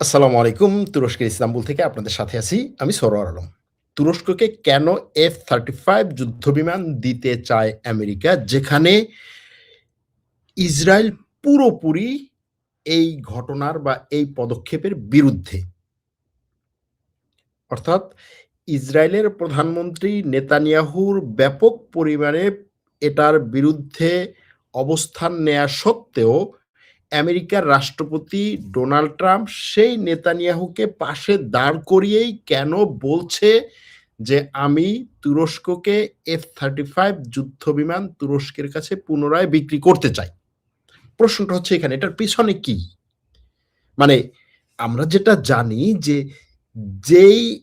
আসসালামু আলাইকুম। তুরস্কের ইস্তাম্বুল থেকে আপনাদের সাথে আছি। আমি সরোয়ার আলম। তুরস্ককে কেন F-35 যুদ্ধবিমান দিতে চায় আমেরিকা? যেখানে ইসরায়েল পুরোপুরি এই ঘটনার বা এই পদক্ষেপের বিরুদ্ধে। অর্থাৎ ইসরায়েলের প্রধানমন্ত্রী নেতানিয়াহুর ব্যাপক পরিমাণে এটার বিরুদ্ধে অবস্থান নেয়া সত্ত্বেও আমেরিকার রাষ্ট্রপতি ডোনাল্ড ট্রাম্প সেই নেতানিয়াহুকে পাশে দাঁড় করিয়েই কেন বলছে যে আমি তুরস্ককে এফ থার্টি ফাইভ যুদ্ধ বিমান তুরস্কের কাছে পুনরায় বিক্রি করতে চাই? প্রশ্নটা হচ্ছে এখানে, এটার পিছনে কি? মানে আমরা যেটা জানি যে যেই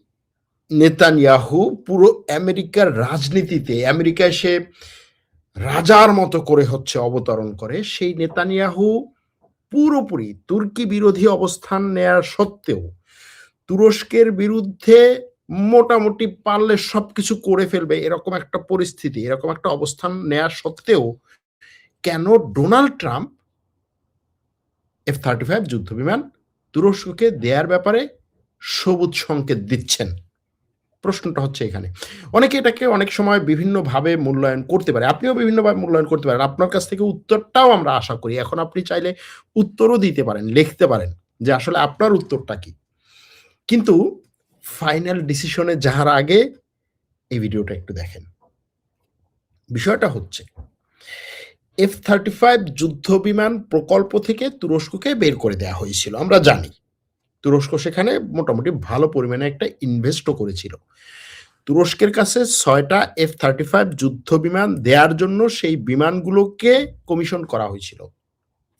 নেতানিয়াহু পুরো আমেরিকার রাজনীতিতে আমেরিকায় সে রাজার মতো করে হচ্ছে অবতরণ করে, সেই নেতানিয়াহু পুরোপুরি তুর্কি বিরোধী অবস্থান নেয়ার সত্ত্বেও তুরস্কের বিরুদ্ধে মোটামুটি পারলে সবকিছু করে ফেলবে এরকম একটা পরিস্থিতি, এরকম একটা অবস্থান নেয়া সত্ত্বেও কেন Donald Trump F thirty five যুদ্ধ বিমান তুরস্ককে দেয়ার ব্যাপারে সবুজ সংকেত দিচ্ছেন? প্রশ্নটা হচ্ছে এখানে। অনেকে এটাকে অনেক সময় বিভিন্নভাবে মূল্যায়ন করতে পারে। আপনিও বিভিন্নভাবে মূল্যায়ন করতে পারেন। আপনার কাছ থেকে উত্তরটাও আমরা আশা করি। এখন আপনি চাইলে উত্তরও দিতে পারেন, লিখতে পারেন যে আসলে আপনার উত্তরটা কি। কিন্তু ফাইনাল ডিসিশনে যাওয়ার আগে এই ভিডিওটা একটু দেখেন। বিষয়টা হচ্ছে এফ থার্টি ফাইভ যুদ্ধ বিমান প্রকল্প থেকে তুরস্ককে বের করে দেওয়া হয়েছিল। আমরা জানি তুরস্ক সেখানে মোটামুটি ভালো পরিমাণে একটা ইনভেস্টও করেছিল। তুরস্কের কাছে ছয়টা এফ থার্টি ফাইভ যুদ্ধ বিমান দেওয়ার জন্য সেই বিমানগুলোকে কমিশন করা হয়েছিল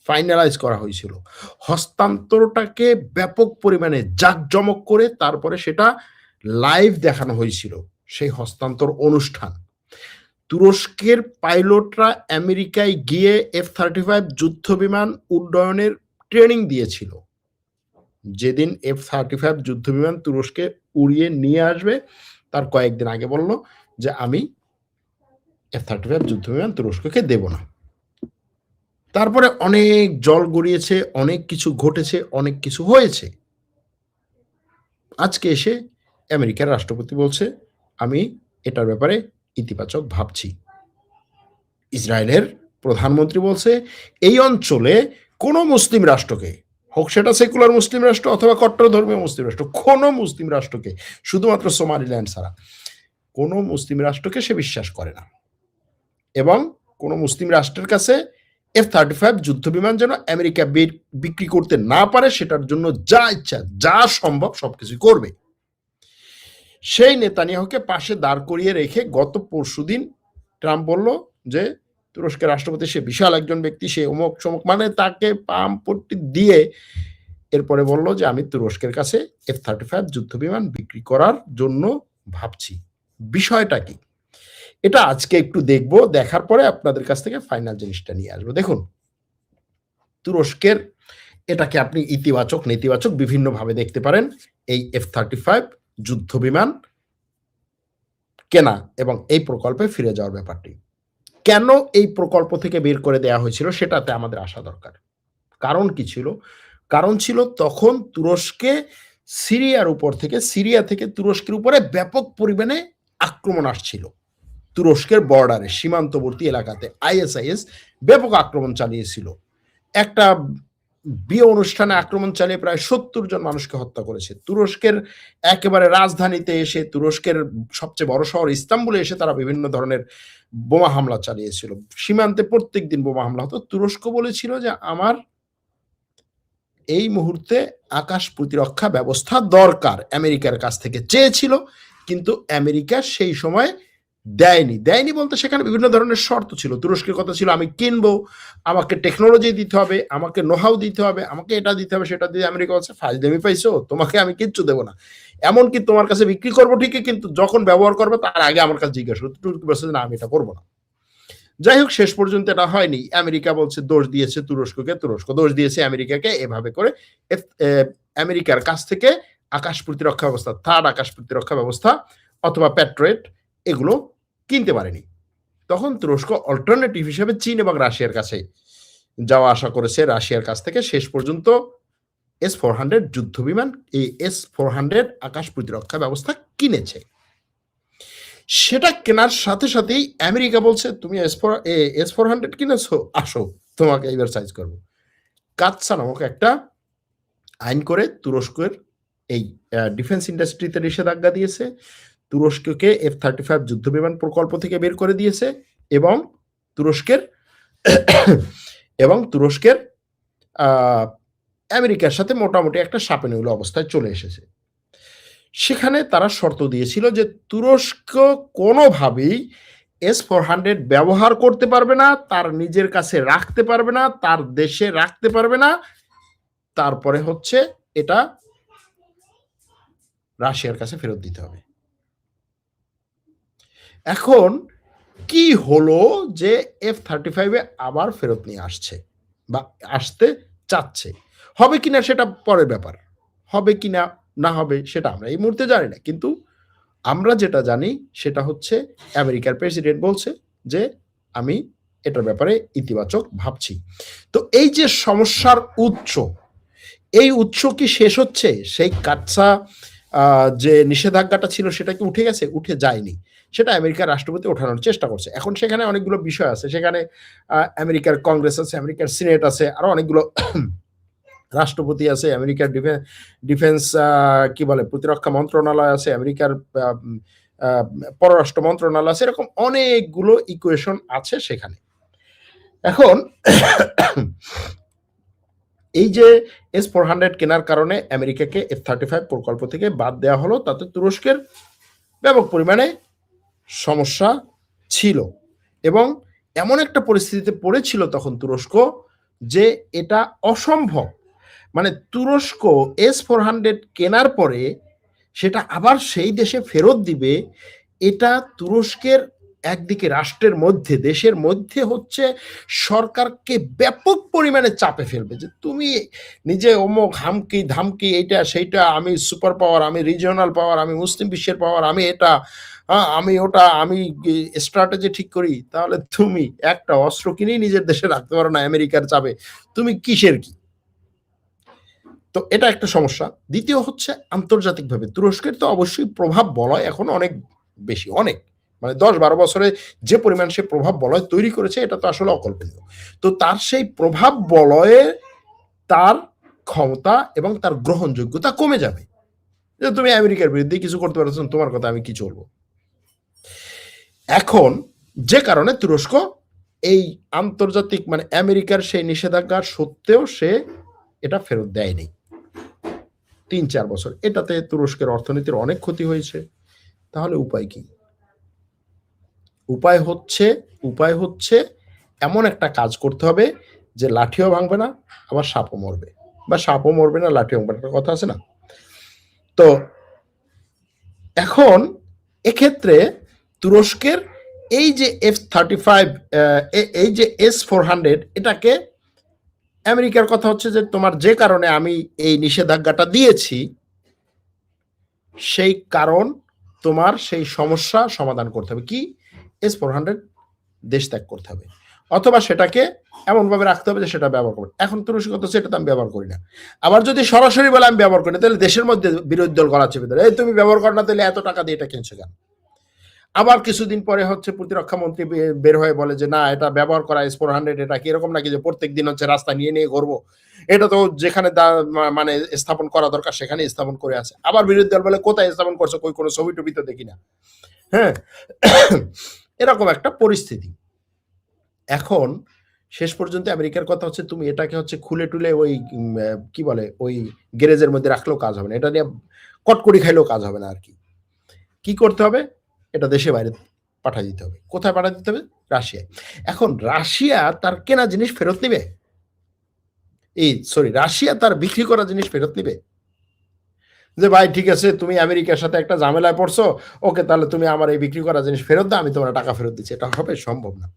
ফাইনালাইজ করা হয়েছিল। হস্তান্তরটাকে ব্যাপক পরিমাণে জাঁকজমক করে তারপরে সেটা লাইভ দেখানো হয়েছিল, সেই হস্তান্তর অনুষ্ঠান। তুরস্কের পাইলটরা আমেরিকায় গিয়ে এফ থার্টি ফাইভ যুদ্ধ বিমান উড্ডয়নের ট্রেনিং দিয়েছিল। যেদিন এফ থার্টি ফাইভ যুদ্ধ বিমান তুরস্কে উড়িয়ে নিয়ে আসবে, তার কয়েকদিন আগে বলল যে আমি এফ থার্টি ফাইভ যুদ্ধ বিমান তুরস্ককে দেব না। তারপরে অনেক জল গড়িয়েছে, অনেক কিছু ঘটেছে, অনেক কিছু হয়েছে। আজকে এসে আমেরিকার রাষ্ট্রপতি বলছে, আমি এটার ব্যাপারে ইতিবাচক ভাবছি। ইসরায়েলের প্রধানমন্ত্রী বলছে, এই অঞ্চলে কোনো মুসলিম রাষ্ট্রকে হোক সেটা সেকুলার মুসলিম রাষ্ট্র অথবা কট্টর ধর্মীয় মুসলিম রাষ্ট্র, কোনো মুসলিম রাষ্ট্রকে, শুধুমাত্র সোমালিল্যান্ড ছাড়া, কোনো মুসলিম রাষ্ট্রকে সে বিশ্বাস করে না। এবং কোনো মুসলিম রাষ্ট্রের কাছে এফ থার্টি ফাইভ যুদ্ধ বিমান যেন আমেরিকা বিক্রি করতে না পারে, সেটার জন্য যা ইচ্ছা, যা সম্ভব সবকিছু করবে। সেই নেতানিয়াহুকে পাশে দাঁড় করিয়ে রেখে গত পরশুদিন ট্রাম্প বলল যে তুরস্কের রাষ্ট্রপতি, সে বিশাল একজন ব্যক্তি, সে অমুক সমুক মানে তাকে পাম পট্টি দিয়ে এরপরে বলল যে, আমি তুরস্কের কাছে এফ থার্টি ফাইভ যুদ্ধ বিমান বিক্রি করার জন্য ভাবছি। বিষয়টা কি? এটা আজকে একটু দেখব, দেখার পরে আপনাদের কাছ থেকে ফাইনাল জিনিসটা নিয়ে আসব। দেখুন, তুরস্কের, এটাকে আপনি ইতিবাচক, নেতিবাচক বিভিন্নভাবে দেখতে পারেন, এই এফ থার্টি ফাইভ যুদ্ধ বিমান কেনা এবং এই প্রকল্পে ফিরে যাওয়ার ব্যাপারটি। কেন এই প্রকল্প থেকে বের করে দেয়া হয়েছিল সেটাতে আমাদের আসা দরকার। কারণ কি ছিল? কারণ ছিল তখন তুরস্কে সিরিয়ার উপর থেকে, সিরিয়া থেকে তুরস্কের উপরে ব্যাপক পরিমাণে আক্রমণ আসছিল। তুরস্কের বর্ডারে সীমান্তবর্তী এলাকাতে আইএসআইএস ব্যাপক আক্রমণ চালিয়েছিল। একটা বিয়ে অনুষ্ঠানে আক্রমণ চালিয়ে প্রায় সত্তর জন মানুষকে হত্যা করেছে। তুরস্কের একেবারে রাজধানীতে এসে, তুরস্কের সবচেয়ে বড় শহর ইস্তাম্বুলে এসে তারা বিভিন্ন ধরনের বোমা হামলা চালিয়েছিল। সীমান্তে প্রত্যেক দিন বোমা হামলা হতো। তুরস্ক বলেছিল যে, আমার এই মুহূর্তে আকাশ প্রতিরক্ষা ব্যবস্থা দরকার। আমেরিকার কাছ থেকে চেয়েছিল, কিন্তু আমেরিকা সেই সময় দেয়নি। দেয়নি বলতে সেখানে বিভিন্ন ধরনের শর্ত ছিল। তুরস্কের কথা ছিল, আমি কিনবো, আমাকে টেকনোলজি দিতে হবে, আমাকে নোহাও দিতে হবে, আমাকে এটা দিতে হবে, সেটা দিয়ে আমেরিকা বলছে, ফাইল দেমি পাইছো, তোমাকে আমি কিচ্ছু দেবো না। এমনকি তোমার কাছে বিক্রি করব ঠিকই, কিন্তু যখন ব্যবহার করবে, তার আগে আমার কাছে জিজ্ঞাসা তুর্কি বলছে না, আমি এটা করব না। যাই হোক, শেষ পর্যন্ত এটা হয়নি। আমেরিকা বলছে, দোষ দিয়েছে তুরস্ককে, তুরস্ক দোষ দিয়েছে আমেরিকাকে এভাবে করে। আমেরিকার কাছ থেকে আকাশ প্রতিরক্ষা ব্যবস্থা, থার্ড আকাশ প্রতিরক্ষা ব্যবস্থা অথবা প্যাট্রয়েট এগুলো কিনতে পারেনি। তখন তুরস্ক অল্টারনেটিভ হিসেবে চীন এবং রাশিয়ার কাছে যাওয়া আসা করেছে। রাশিয়ার কাছ থেকে শেষ পর্যন্ত এস ফোর হান্ড্রেড যুদ্ধ বিমান এই এস ফোর হান্ড্রেড আকাশ প্রতিরক্ষা ব্যবস্থা কিনেছে। সেটা কেনার সাথে সাথেই আমেরিকা বলছে, তুমি S four S four hundred কিনেছো? আসো, তোমাকে এইবার সাইজ করব। কাৎসা নামক একটা আইন করে তুরস্কের এই ডিফেন্স ইন্ডাস্ট্রিতে নিষেধাজ্ঞা দিয়েছে। তুরস্ককে এফ থার্টি ফাইভ যুদ্ধ বিমান প্রকল্প থেকে বের করে দিয়েছে এবং তুরস্কের এবং তুরস্কের আমেরিকার সাথে মোটামুটি একটা সাপেনেউল অবস্থায় চলে এসেছে। সেখানে তারা শর্ত দিয়েছিল যে তুরস্ক কোনোভাবেই এস ফোর হান্ড্রেড ব্যবহার করতে পারবে না, তার নিজের কাছে রাখতে পারবে না, তার দেশে রাখতে পারবে না। তারপরে হচ্ছে এটা রাশিয়ার কাছে ফেরত দিতে হবে। এখন কি হলো যে এফ থার্টি ফাইভে আবার ফেরত নিয়ে আসছে বা আসতে চাচ্ছে? হবে কিনা সেটা পরের ব্যাপার। হবে কিনা না হবে সেটা আমরা এই মুহূর্তে জানি না। কিন্তু আমরা যেটা জানি সেটা হচ্ছে আমেরিকার প্রেসিডেন্ট বলছে যে আমি এটার ব্যাপারে ইতিবাচক ভাবছি। তো এই যে সমস্যার উৎস এই উৎস কি শেষ হচ্ছে? সেই আহ, যে নিষেধাজ্ঞাটা ছিল সেটা কি উঠে গেছে? উঠে যায়নি। সেটা আমেরিকার রাষ্ট্রপতি ওঠানোর চেষ্টা করছে। এখন সেখানে অনেকগুলো বিষয় আছে। সেখানে আমেরিকার কংগ্রেস আছে, আমেরিকার সিনেট আছে, আরও অনেকগুলো রাষ্ট্রপতি আছে, আমেরিকার ডিফেন্স ডিফেন্স কি বলে, প্রতিরক্ষা মন্ত্রণালয় আছে, আমেরিকার পররাষ্ট্র মন্ত্রণালয় আছে, এরকম অনেকগুলো ইকুয়েশন আছে সেখানে। এখন এই যে এস ফোর হান্ড্রেড কেনার কারণে আমেরিকাকে এফ থার্টি ফাইভ প্রকল্প থেকে বাদ দেওয়া হলো, তাতে তুরস্কের ব্যাপক পরিমাণে সমস্যা ছিল। এবং এমন একটা পরিস্থিতিতে পড়েছিল তখন তুরস্ক যে এটা অসম্ভব। মানে তুরস্ক এস ফোর হান্ড্রেড কেনার পরে সেটা আবার সেই দেশে ফেরত দিবে। এটা তুরস্কের একদিকে রাষ্ট্রের মধ্যে, দেশের মধ্যে হচ্ছে সরকারকে ব্যাপক পরিমাণে চাপে ফেলবে যে তুমি নিজে অমুক হামকি, ধামকি, এইটা, সেইটা, আমি সুপার পাওয়ার, আমি রিজিওনাল পাওয়ার, আমি মুসলিম বিশ্বের পাওয়ার, আমি এটা হ্যাঁ, আমি ওটা আমি স্ট্র্যাটেজি ঠিক করি তাহলে তুমি একটা অস্ত্র কিনেই নিজের দেশে রাখতে পারো না আমেরিকার চাপে। তুমি কিসের কি? তো এটা একটা সমস্যা। দ্বিতীয় হচ্ছে আন্তর্জাতিকভাবে। তুরস্কের তো অবশ্যই প্রভাব বলয় এখন অনেক বেশি অনেক। মানে দশ বারো বছরে যে পরিমাণ সে প্রভাব বলয় তৈরি করেছে এটা তো আসলে অকল্পনীয়। তো তার সেই প্রভাব বলয়ে তার ক্ষমতা এবং তার গ্রহণযোগ্যতা কমে যাবে। যে তুমি আমেরিকার বিরুদ্ধে কিছু করতে পারছ তোমার কথা আমি কি চলবো? এখন যে কারণে তুরস্ক এই আন্তর্জাতিক মানে আমেরিকার সেই নিষেধাজ্ঞার সত্ত্বেও সে এটা ফেরত দেয়নি। তিন চার বছর। এটাতে তুরস্কের অর্থনীতির অনেক ক্ষতি হয়েছে। তাহলে উপায় কি? উপায় হচ্ছে উপায় হচ্ছে এমন একটা কাজ করতে হবে যে লাঠিও ভাঙবে না, আবার সাপও মরবে। বা সাপও মরবে না, লাঠিও ভাঙবে একটা কথা আছে না? তো এখন এক্ষেত্রে তুরস্কের এই যে এফ থার্টি ফাইভ এই যে এস ফোর হান্ড্রেড এটাকে আমেরিকার কথা হচ্ছে যে তোমার যে কারণে আমি এই নিষেধাজ্ঞাটা দিয়েছি সেই কারণ তোমার সেই সমস্যা সমাধান করতে হবে। কি? এস ফোর হান্ড্রেড দেশ ত্যাগ করতে হবে। অথবা সেটাকে এমনভাবে রাখতে হবে যে সেটা ব্যবহার করবে। এখন তুরস্ক তো সেটা তো আমি ব্যবহার করি না। আবার যদি সরাসরি বলে আমি ব্যবহার করি না, তাহলে দেশের মধ্যে বিরোধী দল গলা চেপে ধরে এই তুমি ব্যবহার কর না তাহলে এত টাকা দিয়ে এটা কিনছো কেন? আবার কিছুদিন পরে হচ্ছে প্রতিরক্ষা মন্ত্রী বের হয়ে বলে যে, না, এটা ব্যবহার করা এস ফোর হান্ড্রেড এটা কীরকম নাকি যে প্রত্যেক দিন হচ্ছে রাস্তা নিয়ে নিয়ে ঘুরবো? এটা তো যেখানে মানে স্থাপন করা দরকার সেখানে স্থাপন করে আছে। আবার বিরোধী দল বলে, কোথায় স্থাপন করছে? কই, কোনো ছবি টবি তো দেখি না। হ্যাঁ? এরকম একটা পরিস্থিতি। এখন শেষ পর্যন্ত আমেরিকার কথা হচ্ছে, তুমি এটাকে হচ্ছে খুলে টুলে ওই কি বলে, ওই গ্যারেজের মধ্যে রাখলেও কাজ হবে না। এটা নিয়ে কটকড়ি খাইলেও কাজ হবে না আর কি। কি করতে হবে? এটা দেশে বাইরে পাঠিয়ে দিতে হবে। কোথায় পাঠিয়ে দিতে হবে? রাশিয়ায়। এখন রাশিয়া তার কেনা জিনিস ফেরত নিবে? এই সরি রাশিয়া তার বিক্রি করা জিনিস ফেরত নিবে? যে ভাই, ঠিক আছে, তুমি আমেরিকার সাথে একটা ঝামেলায় পড়ছো, ওকে তাহলে তুমি আমার এই বিক্রি করা জিনিস ফেরত দাও, আমি তোমার টাকা ফেরত দিচ্ছি। এটা হবে সম্ভব না।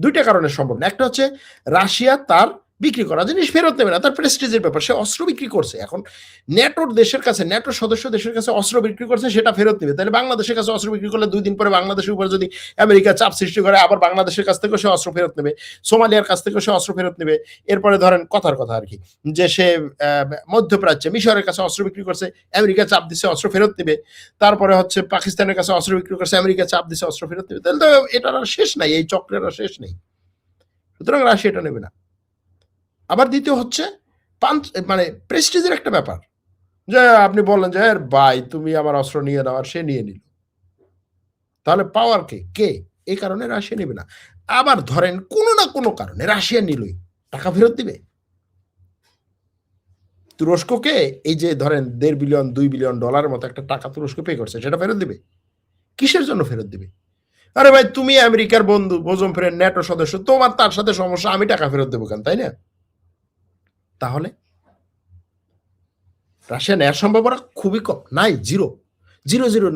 দুইটা কারণে সম্ভব না। একটা হচ্ছে, রাশিয়া তার বিক্রি করা জিনিস ফেরত নেবে না। তার প্রেস্টিজের ব্যাপার। সে অস্ত্র বিক্রি করছে। এখন ন্যাটোর দেশের কাছে ন্যাটোর সদস্য দেশের কাছে অস্ত্র বিক্রি করছে, সেটা ফেরত নেবে। তাহলে বাংলাদেশের কাছে অস্ত্র বিক্রি করলে দুই দিন পরে বাংলাদেশের উপর যদি আমেরিকা চাপ সৃষ্টি করে, আবার বাংলাদেশের কাছ থেকেও সে অস্ত্র ফেরত নেবে। সোমালিয়ার কাছ থেকেও সে অস্ত্র ফেরত নেবে। এরপরে ধরেন কথার কথা আর কি, যে সে মধ্যপ্রাচ্যে মিশরের কাছে অস্ত্র বিক্রি করছে, আমেরিকা চাপ দিচ্ছে অস্ত্র ফেরত নেবে। তারপরে হচ্ছে পাকিস্তানের কাছে অস্ত্র বিক্রি করছে, আমেরিকা চাপ দিচ্ছে অস্ত্র ফেরত নেবে। তাহলে তো এটার আর শেষ নাই, এই চক্রের আর শেষ নেই। সুতরাং রাশিয়া এটা নেবে না। আবার দ্বিতীয় হচ্ছে পাঞ্চ মানে প্রেস্টিজের একটা ব্যাপার। যে আপনি বললেন যে "এর ভাই, তুমি আমার অস্ত্র নিয়ে নাও, আর সে নিয়ে নিল। তাহলে পাওয়ার কে? কে? এই কারণে রাশিয়া নেবে না। আবার ধরেন কোনো না কোনো কারণে রাশিয়া নিলই। টাকা ফেরত দিবে? তুরস্ককে এই যে ধরেন দেড় বিলিয়ন দুই বিলিয়ন ডলারের মতো একটা টাকা তুরস্ক পে করছে, সেটা ফেরত দিবে? কিসের জন্য ফেরত দিবে? আরে ভাই, তুমি আমেরিকার বন্ধু বোজম ফ্রেন্ড ন্যাটো সদস্য, তোমার তার সাথে সমস্যা, আমি টাকা ফেরত দেবো কেন, তাই না? তাহলে? রাশিয়া নেওয়ার সম্ভাবনা খুবই কম। নাই জিরো জিরো জিরো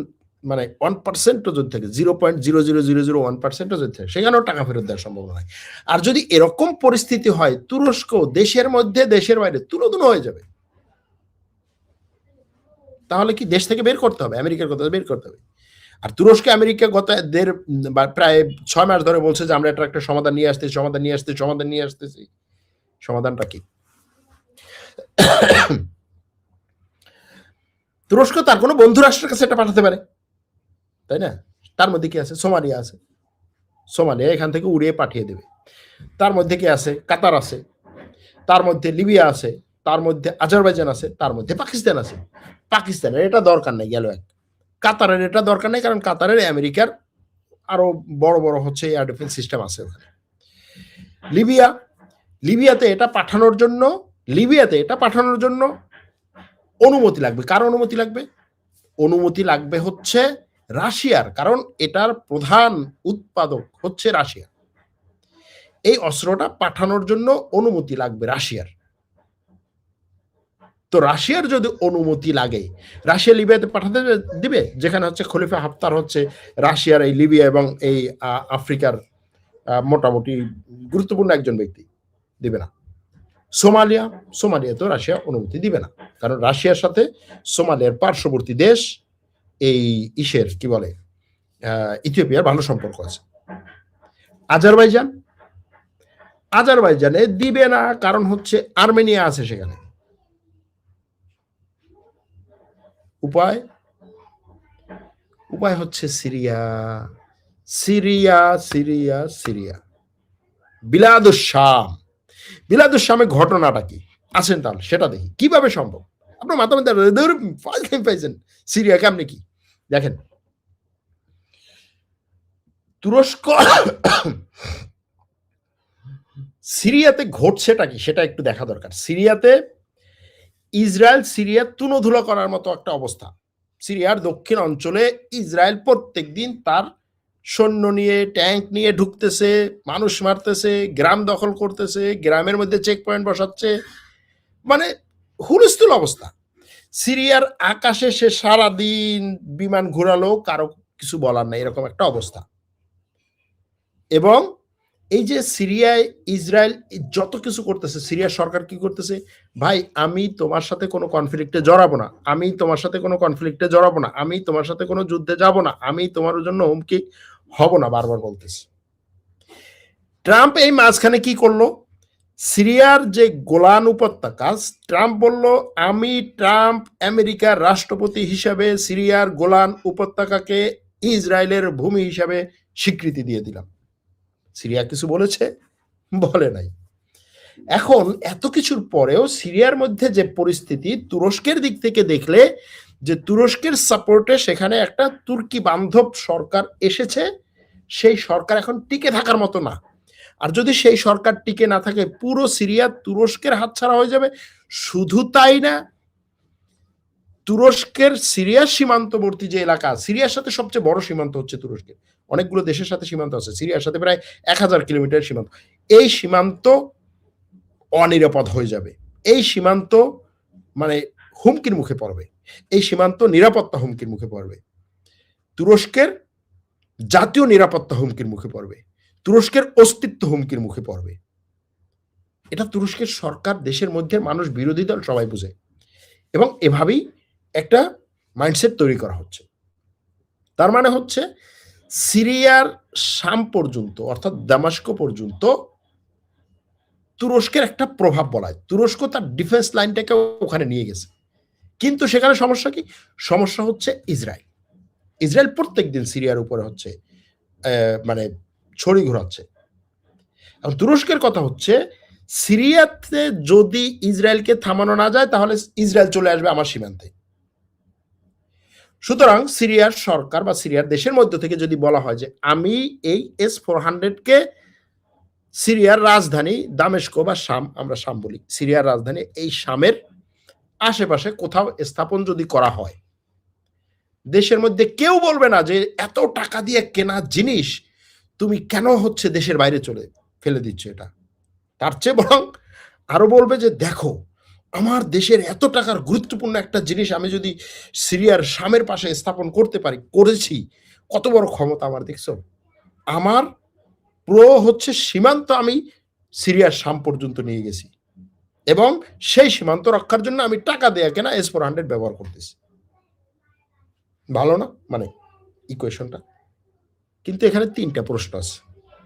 মানে ওয়ান পার্সেন্টও যদি থাকে zero point zero zero zero zero one পার্সেন্টও যদি থাকে। সেখানেও টাকা ফেরত দেওয়ার সম্ভাবনা হয় আর যদি এরকম পরিস্থিতি হয়, তুরস্ক দেশের মধ্যে, দেশের বাইরে তুলোধুনো হয়ে যাবে। তাহলে কি দেশ থেকে বের করতে হবে? আমেরিকার কথা বের করতে হবে। আর তুরস্ক আমেরিকা গত দেড় প্রায় ছয় মাস ধরে বলছে যে, আমরা এটা একটা সমাধান নিয়ে আসতেছি, সমাধান নিয়ে আসতেছি, সমাধান নিয়ে আসতেছি। সমাধানটা কি? তুরস্ক তার কোনো বন্ধু রাষ্ট্রের কাছে এটা পাঠাতে পারে। তাই না? তার মধ্যে কি আছে? সোমালিয়া আছে। সোমালিয়া এখান থেকে উড়িয়ে পাঠিয়ে দেবে। তার মধ্যে কি আছে? কাতার আছে। তার মধ্যে লিবিয়া আছে। তার মধ্যে আজারবাইজান আছে। তার মধ্যে পাকিস্তান আছে। পাকিস্তানের এটা দরকার নেই, গেল এক। কাতারের এটা দরকার নেই, কারণ কাতারের আমেরিকার আরও বড় বড় হচ্ছে এয়ার ডিফেন্স সিস্টেম আছে ওখানে। লিবিয়া, লিবিয়াতে এটা পাঠানোর জন্য লিবিয়াতে এটা পাঠানোর জন্য অনুমতি লাগবে। কার অনুমতি লাগবে? অনুমতি লাগবে হচ্ছে রাশিয়ার, কারণ এটার প্রধান উৎপাদক হচ্ছে রাশিয়া। এই অস্ত্রটা পাঠানোর জন্য অনুমতি লাগবে রাশিয়ার। তো রাশিয়ার যদি অনুমতি লাগে, রাশিয়া লিবিয়াতে পাঠাতে দিবে? যেখানে হচ্ছে খলিফা হাফতার হচ্ছে রাশিয়ার এই লিবিয়া এবং এই আফ্রিকার মোটামুটি গুরুত্বপূর্ণ একজন ব্যক্তি দিবে না। সোমালিয়া সোমালিয়া তো রাশিয়া অনুমতি দিবে না। কারণ রাশিয়ার সাথে সোমালিয়ার পার্শ্ববর্তী দেশ, এই ইসের কি বলে ইথিওপিয়ার ভালো সম্পর্ক আছে। আজারবাইজান? আজারবাইজানে দিবে না, কারণ হচ্ছে আর্মেনিয়া আছে সেখানে। উপায়? উপায় হচ্ছে সিরিয়া। Syria Syria Syria. বিলাদুস শাম বিলাদুস ঘটনাটা কি? আছেন তাহলে, সেটা দেখি। কীভাবে সম্ভব? আপনার মাথা ধরে ফাইল পাইছেন। সিরিয়া কেমনে কি? দেখেন। তুরস্ক সিরিয়াতে ঘটছেটা কি? সেটা একটু দেখা দরকার। সিরিয়াতে ইসরায়েল সিরিয়া তুনোধুলো করার মতো একটা অবস্থা। সিরিয়ার দক্ষিণ অঞ্চলে ইসরায়েল প্রত্যেক দিন তার সৈন্য নিয়ে, ট্যাঙ্ক নিয়ে ঢুকতেছে, মানুষ মারতেছে, গ্রাম দখল করতেছে, গ্রামের মধ্যে চেক পয়েন্ট বসাচ্ছে। মানে হুলস্থুল অবস্থা। সিরিয়ার আকাশে সে সারাদিন বিমান ঘোরালো, কারও কিছু বলার নাই, এরকম একটা অবস্থা। এবং এই যে সিরিয়ায় ইসরায়েল যত কিছু করতেছে, সিরিয়ার সরকার কি করতেছে? ভাই, আমি তোমার সাথে কোনো কনফ্লিক্টে জড়াবো না। আমি তোমার সাথে কোনো কনফ্লিক্টে জড়াবো না। আমি তোমার সাথে কোনো যুদ্ধে যাব না। আমি তোমার জন্য হুমকি হব না বারবার বলতেছি। ট্রাম্প এই মাঝখানে কি করল? সিরিয়ার যে গোলান উপত্যকা, ট্রাম্প বলল, আমি ট্রাম্প আমেরিকার রাষ্ট্রপতি হিসাবে সিরিয়ার গোলান উপত্যকাকে ইসরায়েলের ভূমি হিসাবে স্বীকৃতি দিয়ে দিলাম। সিরিয়া কিছু বলেছে? বলে নাই। এখন এত কিছুর পরেও সিরিয়ার মধ্যে যে পরিস্থিতি তুরস্কের দিক থেকে দেখলে যে তুরস্কের সাপোর্টে সেখানে একটা তুর্কি বান্ধব সরকার এসেছে, সেই সরকার এখন টিকে থাকার মতো না। আর যদি সেই সরকার টিকে না থাকে, পুরো সিরিয়া তুরস্কের হাতছাড়া হয়ে যাবে। শুধু তাই না, তুরস্কের সিরিয়ার সীমান্তবর্তী যে এলাকা, সিরিয়ার সাথে সবচেয়ে বড় সীমান্ত হচ্ছে তুরস্কের। অনেকগুলো দেশের সাথে সীমান্ত আছে। সিরিয়ার সাথে প্রায় এক হাজার কিলোমিটার সীমান্ত। এই সীমান্ত অনিরাপদ হয়ে যাবে। এই সীমান্ত মানে হুমকির মুখে পড়বে। এই সীমান্ত নিরাপত্তা হুমকির মুখে পড়বে। তুরস্কের জাতীয় নিরাপত্তা হুমকির মুখে পড়বে। তুরস্কের অস্তিত্ব হুমকির মুখে পড়বে। এটা তুরস্কের সরকার দেশের মধ্যে মানুষ বিরোধী দল সবাই বুঝে। এবং এভাবেই একটা মাইন্ডসেট তৈরি করা হচ্ছে। তার মানে হচ্ছে সিরিয়ার শাম পর্যন্ত, অর্থাৎ দামাস্কো পর্যন্ত তুরস্কের একটা প্রভাব বলায় তুরস্ক তার ডিফেন্স লাইনটাকে ওখানে নিয়ে গেছে। কিন্তু সেখানে সমস্যা কি? সমস্যা হচ্ছে ইসরায়েল। ইসরায়েল প্রত্যেক দিন সিরিয়ার উপরে হচ্ছে মানে ছড়ি ঘোরাচ্ছে। এখন তুরস্কের কথা হচ্ছে, সিরিয়াতে যদি ইসরায়েলকে থামানো না যায়, তাহলে ইসরায়েল চলে আসবে আমার সীমান্তে। সুতরাং সিরিয়ার সরকার বা সিরিয়ার দেশের মধ্য থেকে যদি বলা হয় যে, আমি এই এস ফোর হান্ড্রেডকে সিরিয়ার রাজধানী দামেস্কো বা শাম, আমরা শাম বলি, সিরিয়ার রাজধানী এই শামের আশেপাশে কোথাও স্থাপন যদি করা হয়, দেশের মধ্যে কেউ বলবে না যে এত টাকা দিয়ে কেনা জিনিস, তুমি কেন হচ্ছে দেশের বাইরে চলে, ফেলে দিচ্ছ এটা? তার চেয়ে বরং আরও বলবে যে দেখো, আমার দেশের এত টাকার গুরুত্বপূর্ণ একটা জিনিস আমি যদি সিরিয়ার শামের পাশে স্থাপন করতে পারি, করেছি, কত বড় ক্ষমতা আমার, দেখছ? আমার পুরো হচ্ছে সীমান্ত আমি সিরিয়ার শাম পর্যন্ত নিয়ে গেছি। এবং সেই সীমান্ত রক্ষার জন্য আমি টাকা দেয়া কেনা এস ফোর হান্ড্রেড ব্যবহার করতেছি। ভালো না? মানে ইকুয়েশনটা কিন্তু এখানে তিনটা প্রশ্ন আছে।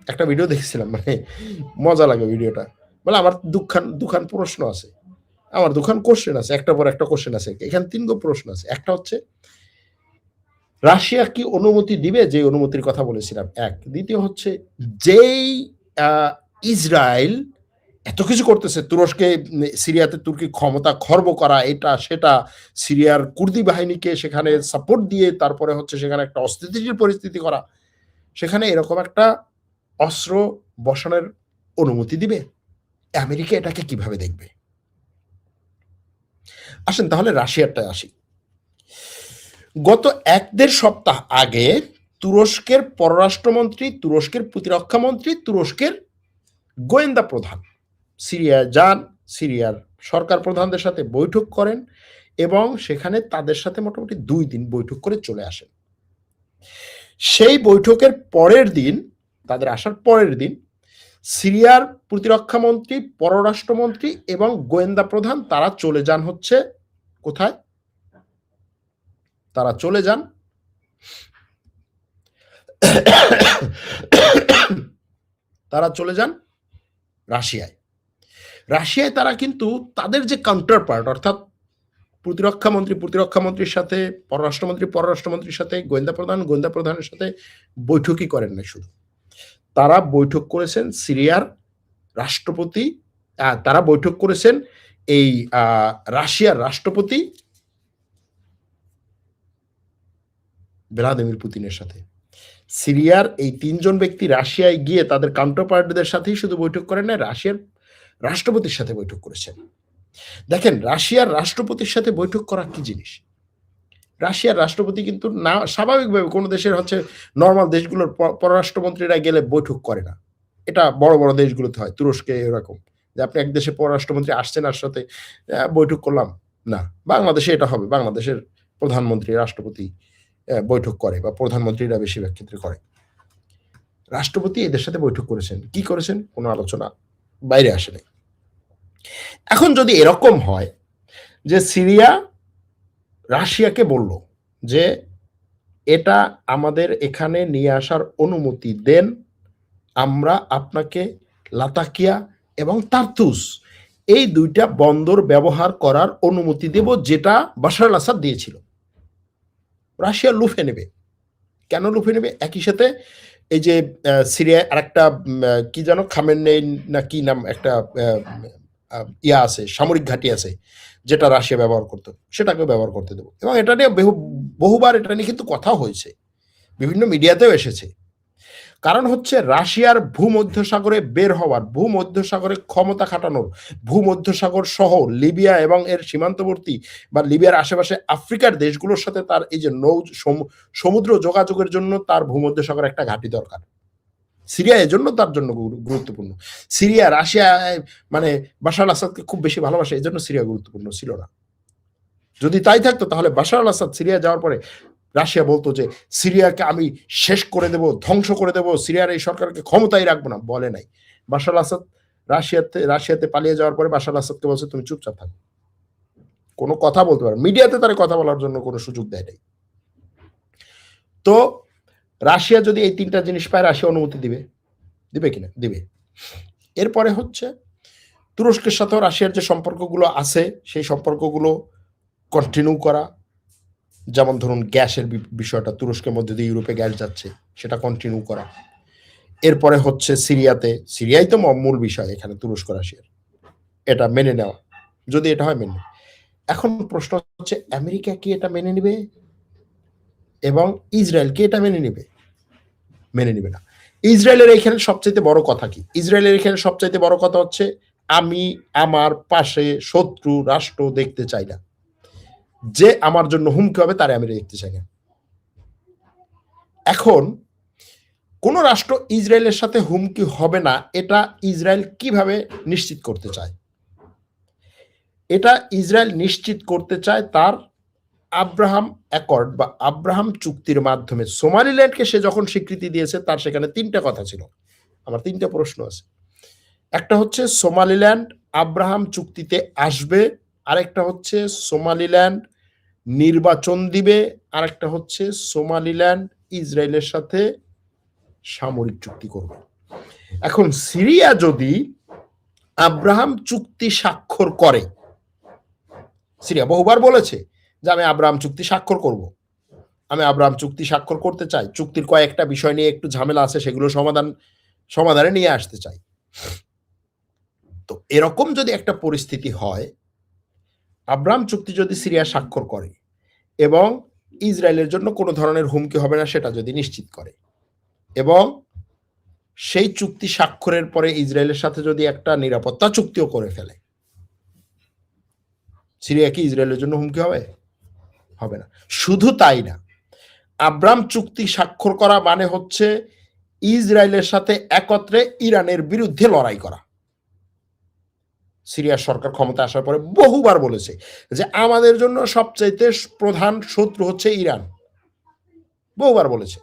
একটা ভিডিও দেখেছিলাম মানে মজা লাগে ভিডিওটা বলে আমার দুখান দুখান প্রশ্ন আছে। আমার দুখান কোশ্চেন আছে একটা পর একটা কোশ্চেন আছে। এখানে তিন গো প্রশ্ন আছে। একটা হচ্ছে, রাশিয়া কি অনুমতি দিবে? যে অনুমতির কথা বলেছিলাম, এক। দ্বিতীয় হচ্ছে, যেই ইসরায়েল এত কিছু করতেছে, তুরস্কে সিরিয়াতে তুর্কি ক্ষমতা খর্ব করা, এটা, সেটা, সিরিয়ার কুর্দি বাহিনীকে সেখানে সাপোর্ট দিয়ে তারপরে হচ্ছে সেখানে একটা অস্থিতিশীল পরিস্থিতি করা, সেখানে এরকম একটা অস্ত্র বসানোর অনুমতি দিবে, আমেরিকা এটাকে কীভাবে দেখবে? আসেন তাহলে রাশিয়ারটায় আসি। গত এক দেড় সপ্তাহ আগে তুরস্কের পররাষ্ট্রমন্ত্রী, তুরস্কের প্রতিরক্ষা মন্ত্রী, তুরস্কের গোয়েন্দা প্রধান সিরিয়া যান, সিরিয়ার সরকার প্রধানদের সাথে বৈঠক করেন এবং সেখানে তাদের সাথে মোটামুটি দুই দিন বৈঠক করে চলে আসেন। সেই বৈঠকের পরের দিন, তাদের আসার পরের দিন, সিরিয়ার প্রতিরক্ষা মন্ত্রী, পররাষ্ট্রমন্ত্রী এবং গোয়েন্দা প্রধান তারা চলে যান হচ্ছে কোথায়? তারা চলে যান তারা চলে যান রাশিয়ায়। রাশিয়ায় তারা কিন্তু তাদের যে কাউন্টার পার্ট অর্থাৎ প্রতিরক্ষা মন্ত্রী, প্রতিরক্ষা মন্ত্রীর সাথে, পররাষ্ট্রমন্ত্রী, পররাষ্ট্রমন্ত্রীর সাথে, গোয়েন্দা প্রধান, গোয়েন্দা প্রধানের সাথে বৈঠকই করেন না শুধু। তারা বৈঠক করেছেন সিরিয়ার রাষ্ট্রপতি তারা বৈঠক করেছেন এই রাশিয়ার রাষ্ট্রপতি ভ্লাদিমির পুতিনের সাথে। সিরিয়ার এই তিনজন ব্যক্তি রাশিয়ায় গিয়ে তাদের কাউন্টার পার্টিদের সাথেই শুধু বৈঠক করেন না রাশিয়ার রাষ্ট্রপতির সাথে বৈঠক করেছেন। দেখেন, রাশিয়ার রাষ্ট্রপতির সাথে বৈঠক করা কি জিনিস? রাশিয়ার রাষ্ট্রপতি কিন্তু না, স্বাভাবিকভাবে কোনো দেশের হচ্ছে নর্মাল দেশগুলোর পররাষ্ট্রমন্ত্রীরা গেলে বৈঠক করে না। এটা বড় বড় দেশগুলোতে হয়, তুরস্কে এরকম। যে আপনি এক দেশে পররাষ্ট্রমন্ত্রী আসছেন, আর সাথে বৈঠক করলাম, না। বাংলাদেশে এটা হবে, বাংলাদেশের প্রধানমন্ত্রী, রাষ্ট্রপতি বৈঠক করে বা প্রধানমন্ত্রীরা বেশিরভাগ ক্ষেত্রে করে। রাষ্ট্রপতি এদের সাথে বৈঠক করেছেন। কি করেছেন? কোনো আলোচনা বাইরে আসেনি এখন যদি এরকম হয় যে সিরিয়া রাশিয়াকে বলল যে এটা আমাদের এখানে নিয়ে আসার অনুমতি দেন, আমরা আপনাকে লাতাকিয়া এবং তার্তুস এই দুইটা বন্দর ব্যবহার করার অনুমতি দেব যেটা বাশার আসাদ দিয়েছিল। রাশিয়া লুফে নেবে। কেন লুফে নেবে? একই সাথে এই যে সিরিয়ায় আরেকটা কি জানো খামের নেই না কি নাম, একটা ইয়া আছে, সামরিক ঘাঁটি আছে, যেটা রাশিয়া ব্যবহার করতো, সেটাকেও ব্যবহার করতে দেবো। এবং এটা নিয়ে বহু, বহুবার এটা নিয়ে কিন্তু কথা হয়েছে, বিভিন্ন মিডিয়াতেও এসেছে। কারণ হচ্ছে রাশিয়ার ভূমধ্যসাগরে বের হওয়ার, ভূমধ্যসাগরে ক্ষমতা খাটানোর, ভূমধ্যসাগর সহ লিবিয়া এবং এর সীমান্তবর্তী বা লিবিয়ার আশেপাশে আফ্রিকার দেশগুলোর সাথে তার এই যে নৌ সমুদ্র যোগাযোগের জন্য তার ভূমধ্যসাগর একটা ঘাঁটি দরকার। সিরিয়া এজন্য তার জন্য গুরুত্বপূর্ণ। সিরিয়া, রাশিয়া মানে বাশার আসাদকে খুব বেশি ভালোবাসে জন্য সিরিয়া গুরুত্বপূর্ণ ছিল না। যদি তাই থাকতো, তাহলে বাশার আসাদ সিরিয়া যাওয়ার পরে রাশিয়া বলতো যে, সিরিয়াকে আমি শেষ করে দেব, ধ্বংস করে দেব, সিরিয়ার এই সরকারকে ক্ষমতায় রাখব না। বলে নাই। বাশার আসাদ রাশিয়াতে রাশিয়াতে পালিয়ে যাওয়ার পরে বাশার আসাদকে বলছে, তুমি চুপচাপ থাকো। কোনো কথা বলতে পারো মিডিয়াতে তারা কথা বলার জন্য কোনো সুযোগ দেয় নাই। তো রাশিয়া যদি এই তিনটা জিনিস পায়, রাশিয়া অনুমতি দিবে। দিবে কিনা? দিবে। এরপরে হচ্ছে, তুরস্কের সাথেও রাশিয়ার যে সম্পর্কগুলো আছে, সেই সম্পর্কগুলো কন্টিনিউ করা। যেমন ধরুন, গ্যাসের বিষয়টা, তুরস্কের মধ্যে দিয়ে ইউরোপে গ্যাস যাচ্ছে, সেটা কন্টিনিউ করা। এরপরে হচ্ছে সিরিয়াতে, সিরিয়াই তো মূল বিষয় এখানে, তুরস্ক, রাশিয়ার। এটা মেনে নেওয়া। যদি এটা হয়, মেনে এখন প্রশ্ন হচ্ছে, আমেরিকা কি এটা মেনে নেবে? এবং ইসরায়েল কি এটা মেনে নেবে? মেনে নেবে না। ইসরায়েলের এখানে সবচাইতে বড় কথা কি? ইসরায়েলের এখানে সবচাইতে বড় কথা হচ্ছে, আমি আমার পাশে শত্রু, রাষ্ট্র দেখতে চাই না। যে আমার জন্য হুমকি হবে, তারে আমি দেখতে চাই না। এখন, কোন রাষ্ট্র ইসরায়েলের সাথে হুমকি হবে না, এটা ইসরায়েল কীভাবে নিশ্চিত করতে চায়? এটা ইসরায়েল নিশ্চিত করতে চায় তার আব্রাহাম অ্যাকর্ড বা আব্রাহাম চুক্তির মাধ্যমে সোমালিল্যান্ডকে সে যখন স্বীকৃতি দিয়েছে, তার সেখানে তিনটা কথা ছিল। আমার তিনটা প্রশ্ন আছে। একটা হচ্ছে, সোমালিল্যান্ড আব্রাহাম চুক্তিতে আসবে, আরেকটা হচ্ছে, সোমালিল্যান্ড নির্বাচন দিবে, আরেকটা হচ্ছে, সোমালিল্যান্ড ইসরায়েলের সাথে সামরিক চুক্তি করবে। এখন সিরিয়া যদি আব্রাহাম চুক্তি স্বাক্ষর করে, সিরিয়া বহুবার বলেছে যে আমি আব্রাহাম চুক্তি স্বাক্ষর করব। আমি আব্রাহাম চুক্তি স্বাক্ষর করতে চাই। চুক্তির কয়েকটা বিষয় নিয়ে একটু ঝামেলা আছে, সেগুলো সমাধান, সমাধানে নিয়ে আসতে চাই। তো এরকম যদি একটা পরিস্থিতি হয়, আব্রাহাম চুক্তি যদি সিরিয়া স্বাক্ষর করে এবং ইসরায়েলের জন্য কোনো ধরনের হুমকি হবে না, সেটা যদি নিশ্চিত করে এবং সেই চুক্তি স্বাক্ষরের পরে ইসরায়েলের সাথে যদি একটা নিরাপত্তা চুক্তিও করে ফেলে সিরিয়া কি ইসরায়েলের জন্য হুমকি হবে? হবে না। শুধু তাই না, আব্রাম চুক্তি স্বাক্ষর করা মানে হচ্ছে ইসরায়েলের সাথে একত্রে ইরানের বিরুদ্ধে লড়াই করা। সিরিয়ার সরকার ক্ষমতা আসার পরে বহুবার বলেছে যে আমাদের জন্য সবচাইতে প্রধান শত্রু হচ্ছে ইরান। বহুবার বলেছে।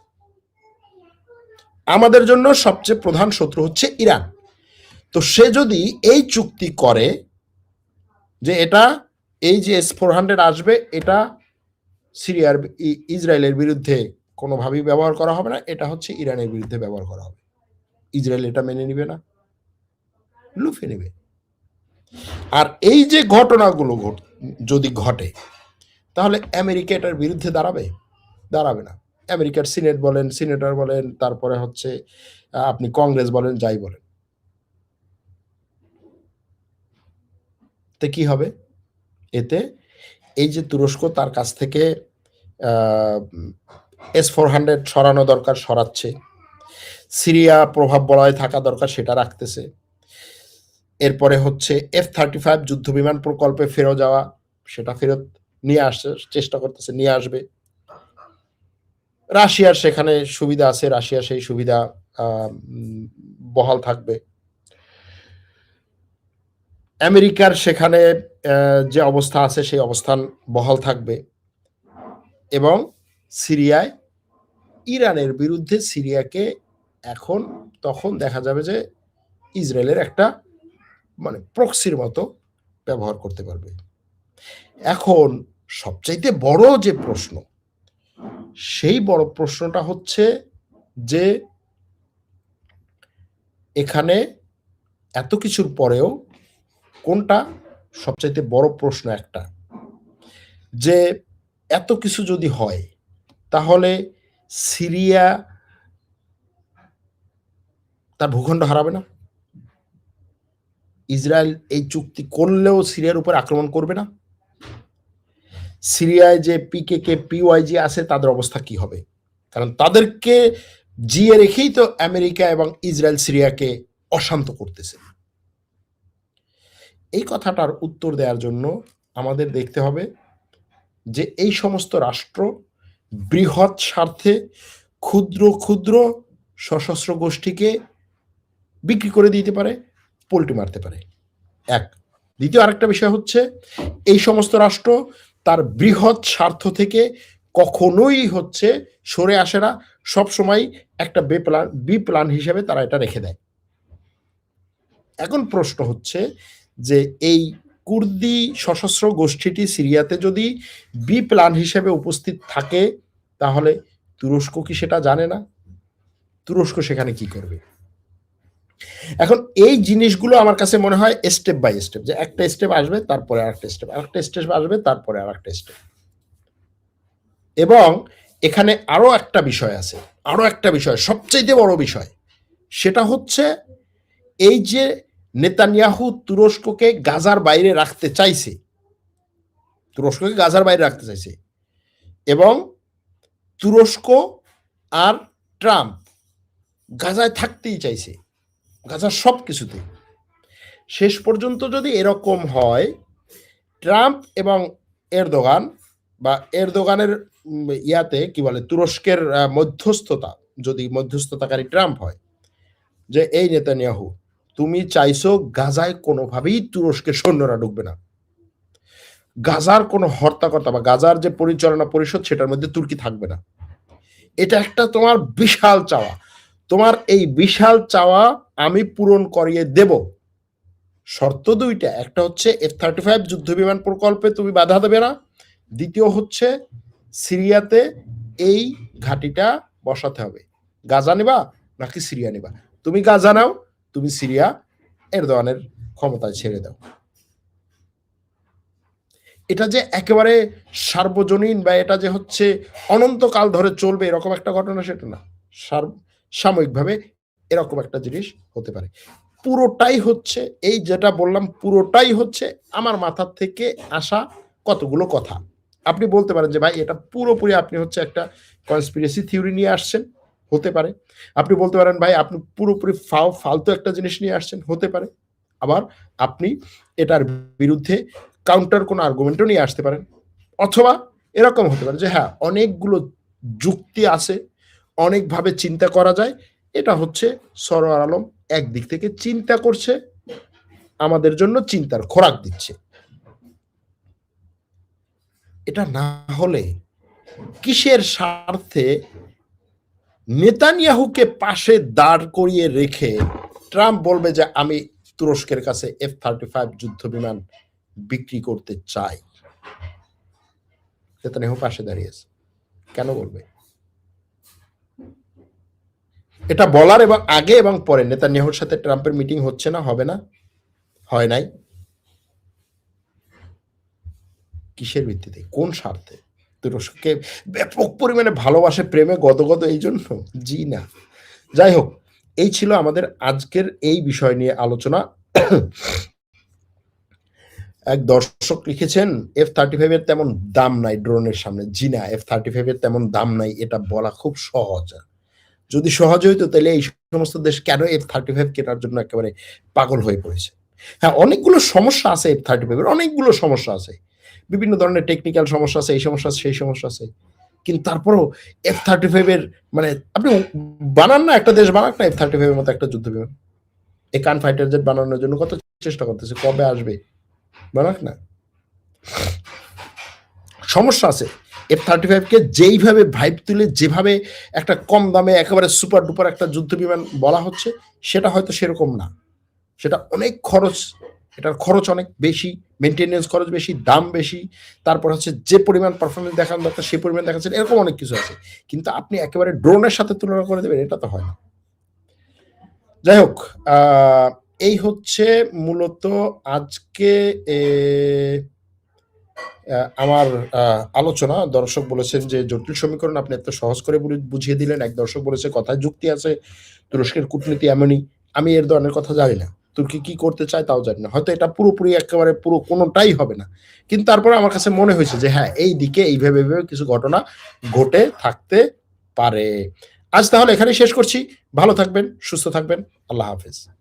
আমাদের জন্য সবচেয়ে প্রধান শত্রু হচ্ছে ইরান। তো সে যদি এই চুক্তি করে যে এটা এই যে এস ফোর হান্ড্রেড আসবে, এটা সিরিয়ার ইসরায়েলের বিরুদ্ধে কোনোভাবেই ব্যবহার করা হবে না, এটা হচ্ছে ইরানের বিরুদ্ধে ব্যবহার করা হবে। ইসরায়েল এটা মেনে নিবে না, লুফে নেবে। আর এই যে ঘটনাগুলো ঘট- যদি ঘটে, তাহলে আমেরিকা এটার বিরুদ্ধে দাঁড়াবে? দাঁড়াবে না। আমেরিকার সিনেট বলেন, সিনেটর বলেন, তারপরে হচ্ছে আপনি কংগ্রেস বলেন, যাই বলেন। তে কি হবে? এতে এই যে তুরস্ক তার কাছ থেকে এস ফোর হান্ড্রেড সরানো দরকার, সরাচ্ছে। সিরিয়া প্রভাব বলয় থাকা দরকার, সেটা রাখতেছে। এরপরে হচ্ছে এফ থার্টি ফাইভ যুদ্ধ বিমান প্রকল্পে ফেরত যাওয়া, সেটা ফেরত নিয়ে আসছে, চেষ্টা করতেছে, নিয়ে আসবে। রাশিয়ার সেখানে সুবিধা আছে রাশিয়া সেই সুবিধা বহাল থাকবে। আমেরিকার সেখানে যে অবস্থা আছে, সেই অবস্থান বহাল থাকবে। এবং সিরিয়ায়, ইরানের বিরুদ্ধে সিরিয়াকে এখন, তখন দেখা যাবে যে ইসরায়েলের একটা মানে প্রক্সির মতো ব্যবহার করতে পারবে। এখন সবচাইতে বড় যে প্রশ্ন, সেই বড় প্রশ্নটা হচ্ছে যে, এখানে এত কিছুর পরেও কোনটা? সবচাইতে বড় প্রশ্ন একটা। যে এত কিছু যদি হয়, তাহলে সিরিয়া তার ভূখণ্ড হারাবে না। ইসরায়েল এই চুক্তি করলেও সিরিয়ার উপর আক্রমণ করবে না। সিরিয়ায় যে পিকে কে পিওয়াইজি আছে, তাদের অবস্থা কি হবে? কারণ তাদেরকে জিয়ে রেখেই তো আমেরিকা এবং ইসরায়েল সিরিয়াকে অশান্ত করতেছে। এই কথাটার উত্তর দেওয়ার জন্য আমাদের দেখতে হবে যে এই সমস্ত রাষ্ট্র বৃহৎ স্বার্থে ক্ষুদ্র ক্ষুদ্র সশস্ত্র গোষ্ঠীকে বিক্রি করে দিতে পারে পোল্টি মারতে পারে। এক। দ্বিতীয় আরেকটা বিষয় হচ্ছে, এই সমস্ত রাষ্ট্র তার বৃহৎ স্বার্থ থেকে কখনোই হচ্ছে সরে আসে না, সবসময় একটা বে প্ল্যান বি হিসেবে তারা এটা রেখে দেয়। এখন প্রশ্ন হচ্ছে যে এই কুর্দি সশস্ত্র গোষ্ঠীটি সিরিয়াতে যদি বি প্ল্যান হিসেবে উপস্থিত থাকে, তাহলে তুরস্ক কি সেটা জানে না? তুরস্ক সেখানে কি করবে? এখন এই জিনিসগুলো আমার কাছে মনে হয় স্টেপ বাই স্টেপ যে একটা স্টেপ আসবে, তারপরে আরেকটা স্টেপ আরেকটা স্টেপ আসবে, তারপরে আরেকটা স্টেপ এবং এখানে আরও একটা বিষয় আছে, আরও একটা বিষয় সবচেয়ে বড় বিষয়, সেটা হচ্ছে এই যে নেতানিয়াহু তুরস্ককে গাজার বাইরে রাখতে চাইছে। তুরস্ককে গাজার বাইরে রাখতে চাইছে। এবং তুরস্ক আর ট্রাম্প গাজায় থাকতেই চাইছে। গাজার সব কিছুতে শেষ পর্যন্ত যদি এরকম হয়, ট্রাম্প এবং এরদোগান বা এরদোগানের ইয়াতে কি বলে, তুরস্কের মধ্যস্থতা, যদি মধ্যস্থতাকারী ট্রাম্প হয়, যে এই নেতানিয়াহু তুমি চাইছো গাজায় কোনোভাবেই তুরস্কের সৈন্যরা ঢুকবে না। গাজার কোনো হর্তাকর্তা বা গাজার যে পরিচালনা পরিষদ, সেটার মধ্যে তুর্কি থাকবে না। এটা একটা তোমার বিশাল চাওয়া। তোমার এই বিশাল চাওয়া আমি পূরণ করিয়ে দেব। শর্ত দুইটা। একটা হচ্ছে এফ থার্টি ফাইভ যুদ্ধ বিমান প্রকল্পে তুমি বাধা দেবে না। দ্বিতীয় হচ্ছে সিরিয়াতে এই ঘাটিটা বসাতে হবে। গাজা নিবা নাকি সিরিয়া নিবা? তুমি গাজা নাও তুমি সিরিয়া এরদোয়ানের ক্ষমতায় ছেড়ে দাও। এটা যে একেবারে সার্বজনীন বা এটা যে হচ্ছে অনন্তকাল ধরে চলবে এরকম একটা ঘটনা সেটা না। সাময়িকভাবে এরকম একটা জিনিস হতে পারে। পুরোটাই হচ্ছে, এই যেটা বললাম, পুরোটাই হচ্ছে আমার মাথার থেকে আসা কতগুলো কথা। আপনি বলতে পারেন যে ভাই, এটা পুরোপুরি আপনি হচ্ছে একটা কনস্পিরেসি থিওরি নিয়ে আসছেন। হতে পারে। আপনি বলতে পারেন, ভাই, আপনি পুরোপুরি ফাও, ফালতু একটা জিনিস নিয়ে আসছেন। হতে পারে। আবার আপনি এটার বিরুদ্ধে কাউন্টার কোনো আর্গুমেন্টও নিয়ে আসতে পারেন। অথবা এরকম হতে পারে যে হ্যাঁ অনেকগুলো যুক্তি আছে, অনেকভাবে চিন্তা করা যায়। এটা হচ্ছে সরোয়ার আলম একদিক থেকে চিন্তা করছে, আমাদের জন্য চিন্তার খোরাক দিচ্ছে। এটা না হলে কিসের স্বার্থে নেতানিয়াহুকে পাশে দাঁড় করিয়ে রেখে ট্রাম্প বলবে যে, আমি তুরস্কের কাছে এফ থার্টি ফাইভ যুদ্ধ বিমান বিক্রি করতে চাই। নেতানিয়াহু পাশে দাঁড়িয়েছে কেন বলবে? এটা বলার এবং আগে এবং পরে নেতানিয়াহুর সাথে ট্রাম্পের মিটিং হচ্ছে না, হবে না, হয় নাই। কিসের ভিত্তিতে? কোন স্বার্থে? তুরস্ককে ব্যাপক পরিমাণে ভালোবাসে প্রেমে গদগদ এই জন্য? জি না। যাই হোক, এই ছিল আমাদের আজকের এই বিষয় নিয়ে আলোচনা। এক দর্শক লিখেছেন এফ থার্টি ফাইভ এর তেমন দাম নাই ড্রোনের সামনে। জি না এফ থার্টি ফাইভ এর তেমন দাম নাই, এটা বলা খুব সহজ। যদি সহজ হইতো, তাহলে এই সমস্ত দেশ কেন এফ থার্টি ফাইভ কেনার জন্য একেবারে পাগল হয়ে পড়েছে? হ্যাঁ অনেকগুলো সমস্যা আছে এফ থার্টি ফাইভ এর, অনেকগুলো সমস্যা আছে। বিভিন্ন ধরনের টেকনিক্যাল সমস্যা আছে, এই সমস্যা আছে, সেই সমস্যা আছে। কিন্তু তারপরও এফ থার্টি ফাইভ এর মানে আপনি বানান না, একটা দেশ বানাক না এফ থার্টি ফাইভ এর মতো একটা যুদ্ধ বিমান। এই কান ফাইটার জেট বানানোর জন্য কত চেষ্টা করতেছে, কবে আসবে? বানাক না। সমস্যা আছে। এফ থার্টি ফাইভকে যেইভাবে ভাইব তুলে, যেভাবে একটা কম দামে, একেবারে সুপার ডুপার একটা যুদ্ধ বিমান বলা হচ্ছে, সেটা হয়তো সেরকম না। সেটা অনেক খরচ এটার খরচ অনেক বেশি মেনটেনেন্স খরচ বেশি, দাম বেশি, তারপর হচ্ছে যে পরিমাণ পারফরমেন্স দেখানো দরকার, সেই পরিমাণ দেখাচ্ছেন, এরকম অনেক কিছু আছে। কিন্তু আপনি একেবারে ড্রোনের সাথে তুলনা করে দেবেন, এটা তো হয় না। যাই হোক এই হচ্ছে মূলত আজকে আমার আলোচনা। দর্শক বলেছেন যে জটিল সমীকরণ আপনি এত সহজ করে বুঝিয়ে দিলেন। এক দর্শক বলেছে, কথায় যুক্তি আছে, তুরস্কের কূটনীতি এমনই। আমি এর ধরনের কথা জানি না। তুর্কি কি করতে চায় তাও জানি না। হয়তো এটা পুরোপুরি একেবারে পুরো কোনোটাই হবে না। কিন্তু তারপরে আমার কাছে মনে হয়েছে যে হ্যাঁ এই দিকে এইভাবে এইভাবে কিছু ঘটনা ঘটে থাকতে পারে। আজ তাহলে এখানেই শেষ করছি। ভালো থাকবেন, সুস্থ থাকবেন। আল্লাহ হাফেজ।